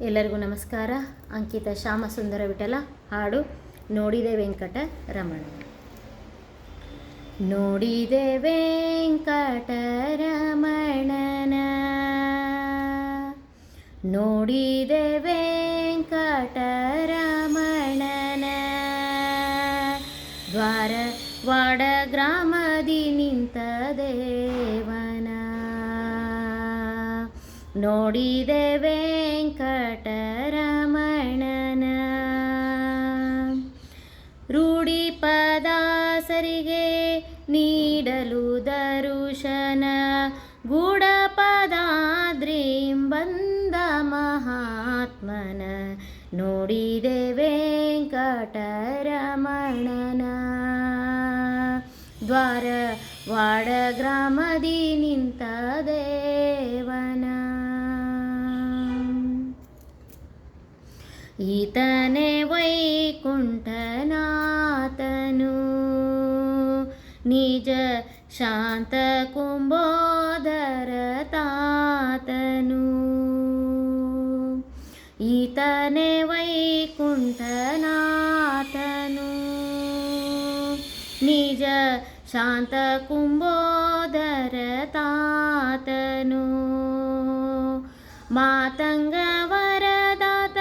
ಎಲ್ಲರಿಗೂ ನಮಸ್ಕಾರ. ಅಂಕಿತ ಶ್ಯಾಮಸುಂದರ ವಿಠಲ ಹಾಡು ನೋಡಿದೆ ವೆಂಕಟ ರಮಣ ನೋಡಿದೆ ವೆಂಕಟ ರಮಣನ ನೋಡಿದೆ ವೆಂಕಟ ರಮಣನ ದ್ವಾರ ವಾಡ ಗ್ರಾಮದಿ ನಿಂತ ದೇವನ. ನೋಡಿದೆ ಪದಾಸರಿಗೆ ನೀಡಲು ದರುಶನ ಗೂಢಪದಾದ್ರೀಂ ಪದಾದ್ರಿಂಬಂದ ಮಹಾತ್ಮನ ನೋಡಿದೆ ವೆಂಕಟರಮಣನ. ದ್ವಾರ ವಾಡ ಗ್ರಾಮದಿ ನಿಂತ ದೇವನ. ಈತನೇ ನಿಜ ಶಾಂತ ಕುಂಬೋದರ ತಾತನು. ಈತನೆ ವೈಕುಂಠನಾಥನು. ನಿಜ ಶಾಂತ ಕುಂಬೋದರ ತಾತನು. ಮಾತಂಗ ವರದಾತ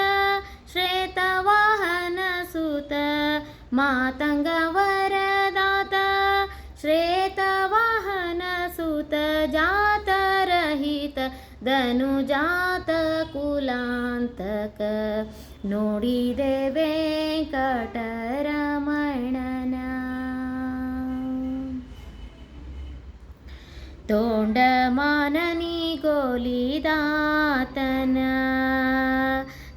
ಶ್ವೇತವಾಹನ ಸುತ. ಮಾತಂಗ ಜಾತರಹಿತ ಧನು ಜಾತ ಕುಲಾಂತಕ ನೋಡಿದೆ ವೆಂಕಟರಮಣನ. ತೋಂಡಮಾನನಿ ಗೋಲಿದಾತನ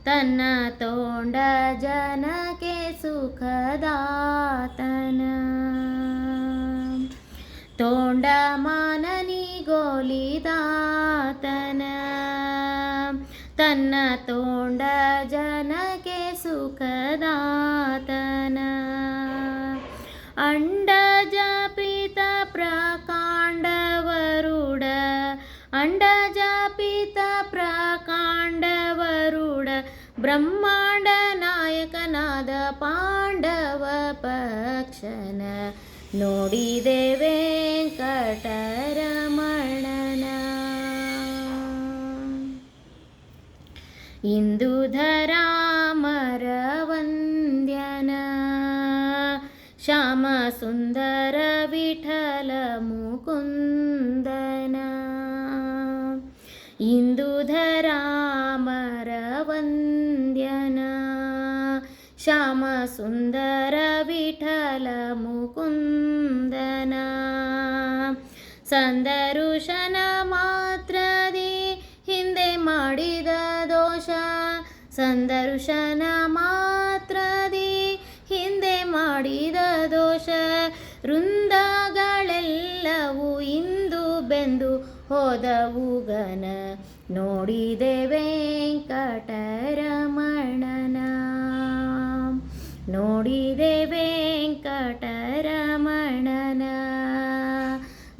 ತನ್ನ ತೋಂಡ ಜನಕ್ಕೆ ಸುಖದಾತನ. ತೋಂಡಮಾನನಿ ಗೋಲಿದಾತನ. ತನ್ನ ತೋಂಡ ಜನಕ್ಕೆ ಸುಖದಾತನ. ಅಂಡಜ ಪಿತ ಪ್ರಕಾಂಡವರುಡ. ಅಂಡಜ ಪಿತ ಪ್ರಕಾಂಡವರುಡ. ಬ್ರಹ್ಮಾಂಡ ನಾಯಕನಾದ ಪಾಂಡವ ಪಕ್ಷನ. ನೋಡಿದೆ ವೆಂಕಟರಮಣನ इन्दुधरामरवन्द्यन श्यामसुन्दरविठलमुकुन्दन इन्दुधरामरवन्द्यन श्यामसुन्दरविठलमुकुन्दन सन्दरुशनमा ಸಂದರ್ಶನ ಮಾತ್ರದಿ. ಹಿಂದೆ ಮಾಡಿದ ದೋಷ ವೃಂದಗಳೆಲ್ಲವೂ ಇಂದು ಬೆಂದು ಹೋದವು ಗನ ನೋಡಿದೆ ವೆಂಕಟರಮಣನ. ನೋಡಿದೆ ವೆಂಕಟರಮಣನ.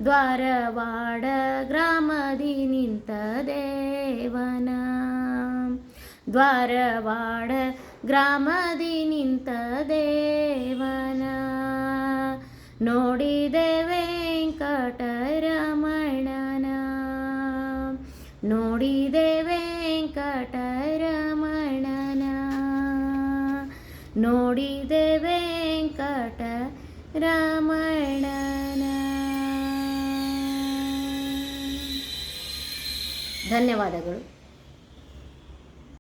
ದ್ವಾರವಾಡ ಗ್ರಾಮದಿ ನಿಂತ ದೇವನ. ದ್ವಾರವಾಡ ಗ್ರಾಮದಿ ನಿಂತ ದೇವನ. ನೋಡಿದೆ ವೆಂಕಟರಮಣನ. ನೋಡಿದೆ ವೆಂಕಟರಮಣನ. ನೋಡಿದೆ ವೆಂಕಟ ರಮಣನ ಧನ್ಯವಾದಗಳು.